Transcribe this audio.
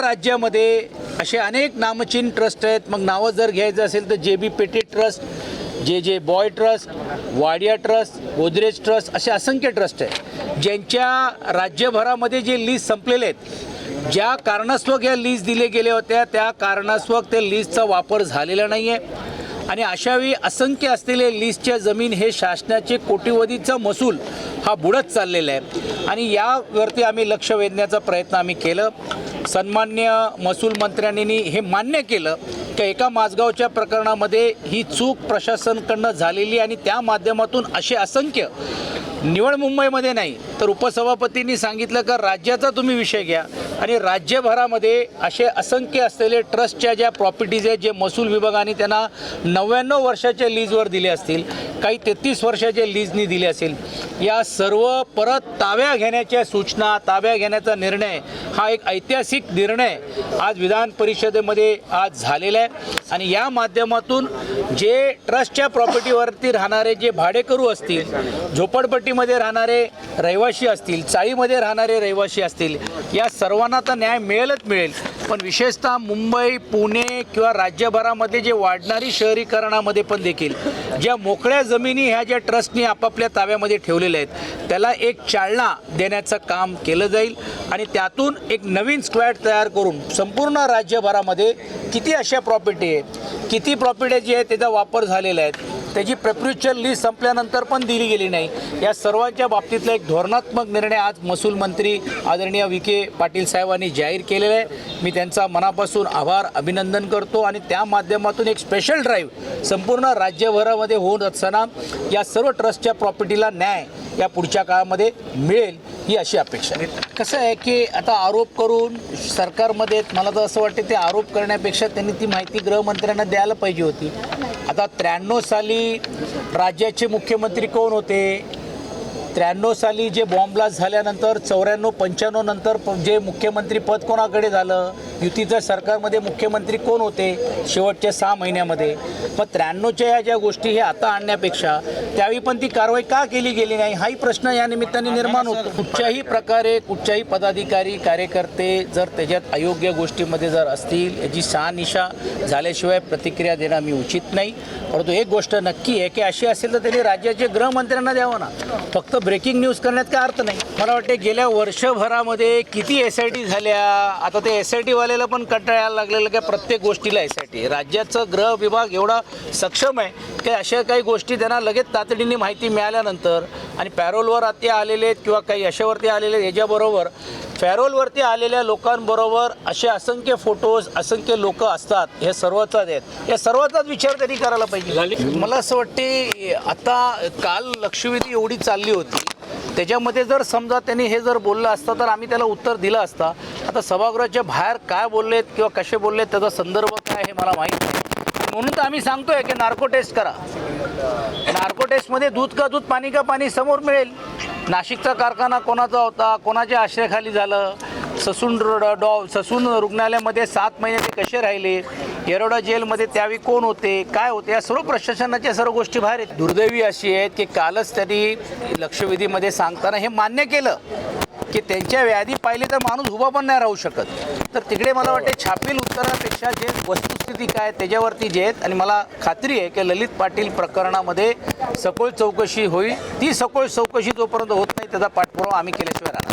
राज्यामध्ये असे अनेक नामचीन ट्रस्ट आहेत. मग नावं जर घ्यायचं असेल तर जे बी Petit trust J J Bhoy trust Wadia trust Godrej trust असे असंख्य ट्रस्ट आहेत. ज्यांच्या राज्यभरामध्ये जे लीज संपलेले आहेत ज्या कारणास्वक या लीज दिले गेल्या होत्या त्या कारणास्वक त्या लीजचा वापर झालेला नाही आहे आणि अशावेळी असंख्य असलेले लीजच्या जमीन हे शासनाचे कोटीवधीचा महसूल हा बुडत चाललेला आहे. आणि यावरती आम्ही लक्ष वेधण्याचा प्रयत्न आम्ही केलं. सन्मान्य महसूल मंत्र्यांनी हे मान्य केलं की एका माझगावच्या प्रकरणामध्ये ही चूक प्रशासनकडनं झालेली आणि त्या माध्यमातून असे असंख्य निवड मुंबईमध्ये नाही तर उपसभापतींनी सांगितलं का राज्याचा तुम्ही विषय घ्या. आणि राज्यभरामध्ये असे असंख्य असलेले ट्रस्टच्या ज्या प्रॉपर्टीज आहेत जे महसूल विभागाने त्यांना नव्याण्णव वर्षाच्या लीजवर दिले असतील काही तेहतीस वर्षाचे लीजनी दिले असेल या सर्व परत ताब्या घेण्याच्या सूचना ताब्या घेण्याचा निर्णय हा एक ऐतिहासिक निर्णय आज विधान परिषदेमध्ये आज झालेला आहे. आणि या माध्यमातून जे ट्रस्टच्या प्रॉपर्टीवरती राहणारे जे भाडेकरू असतील झोपडपट्टीमध्ये राहणारे रहिवासी असतील चाळीमध्ये राहणारे रहिवासी असतील या सर्वांना तर न्याय मिळेलच मिळेल. पण विशेषतः मुंबई पुणे किंवा राज्यभरामध्ये जे वाढणारी शहरीकरणामध्ये पण देखील ज्या मोकळ्या जमिनी ह्या ज्या ट्रस्टनी आपापल्या ताब्यामध्ये ठेवलेल्या आहेत त्याला एक चालना देण्याचं काम केलं जाईल आणि त्यातून एक नवीन स्क्वॅड तयार करून संपूर्ण राज्यभरामध्ये किती अशा प्रॉपर्टी आहेत किती प्रॉपर्टी जी आहे त्याचा वापर झालेला आहे त्याची प्रिप्युचर लिस्ट संपल्यानंतर पण दिली गेली नाही. या सर्वांच्या बाबतीतला एक धोरणात्मक निर्णय आज महसूल मंत्री आदरणीय विखे पाटील साहेबांनी जाहीर केलेला आहे. मी त्यांचा मनापासून आभार अभिनंदन करतो आणि त्या माध्यमातून एक स्पेशल ड्राईव्ह संपूर्ण राज्यभरामध्ये होत असताना या सर्व ट्रस्टच्या प्रॉपर्टीला न्याय या पुढच्या काळामध्ये मिळेल ही अशी अपेक्षा आहे. कसं आहे की आता आरोप करून सरकारमध्ये मला तर असं वाटतं ते आरोप करण्यापेक्षा त्यांनी ती माहिती गृहमंत्र्यांना द्यायला पाहिजे होती. आता त्र्याण्णव साली राज्याचे मुख्यमंत्री कोण होते? त्र्याण्णव साली जे बॉम्ब ब्लास्ट झाल्यानंतर चौऱ्याण्णव पंच्याण्णव नंतर जे मुख्यमंत्री पद कोणाकडे झालं? युतीचं सरकारमध्ये मुख्यमंत्री कोण होते? शेवटच्या सहा महिन्यामध्ये. मग त्र्याण्णवच्या ह्या ज्या गोष्टी हे आता आणण्यापेक्षा त्यावेळी पण ती कारवाई का केली गेली नाही? हाही प्रश्न या निमित्ताने निर्माण होतो. कुठच्याही प्रकारे कुठच्याही पदाधिकारी कार्यकर्ते जर त्याच्यात अयोग्य गोष्टीमध्ये जर असतील याची शहानिशा झाल्याशिवाय प्रतिक्रिया देणं मी उचित नाही. परंतु एक गोष्ट नक्की आहे की अशी असेल तर त्यांनी राज्याचे गृहमंत्र्यांना द्यावं ना. फक्त ब्रेकिंग न्यूज करण्यात काय अर्थ नाही? मला वाटते गेल्या वर्षभरामध्ये किती एस आय टी झाल्या आता ते एस आय टीवाल्याला पण कंटाळायला लागलेलं की प्रत्येक गोष्टीला टी राज्याचं गृह विभाग एवढा सक्षम आहे की अशा काही गोष्टी त्यांना लगेच तातडीने माहिती मिळाल्यानंतर आणि पॅरोलवर ते आलेले आहेत किंवा काही अशावरती आलेले आहेत याच्याबरोबर पॅरोलवरती आलेल्या लोकांबरोबर असे असंख्य फोटोज असंख्य लोक असतात हे सर्वचाच आहेत. या सर्वाचाच विचार त्यांनी करायला पाहिजे. मला असं वाटते आता काल लक्षवेधी एवढी चालली होती. त्याच्यामध्ये जर समजा त्यांनी हे जर बोललं असतं तर आम्ही त्याला उत्तर दिलं असतं. आता सभागृहाच्या बाहेर काय बोललेत किंवा कसे बोललेत त्याचा संदर्भ काय हे मला माहीत नाही. म्हणून तर आम्ही सांगतोय की नार्को टेस्ट करा. नार्को टेस्टमध्ये दूध का दूध पाणी का पाणी समोर मिळेल. नाशिकचा कारखाना कोणाचा होता कोणाच्या आश्रयाखाली झालं ससून डॉ ससून रुग्णालयामध्ये सात महिने ते कसे राहिले येरोडा जेलमध्ये त्यावेळी कोण होते काय होते या सर्व प्रशासनाच्या सर्व गोष्टी बाहेर आहेत दुर्दैवी अशी आहेत की कालच त्यांनी लक्षवेधीमध्ये सांगताना हे मान्य केलं. की त्यांच्या व्याधी पाहिली तर माणूस उभा पण नाही राहू शकत. तर तिकडे मला वाटते छापील उत्तरापेक्षा जे वस्तुस्थिती काय त्याच्यावरती जे आहेत आणि मला खात्री आहे की ललित पाटील प्रकरणामध्ये सखोल चौकशी होईल. ती सखोल चौकशी जोपर्यंत होत नाही त्याचा पाठपुरावा आम्ही केल्याशिवाय राहणार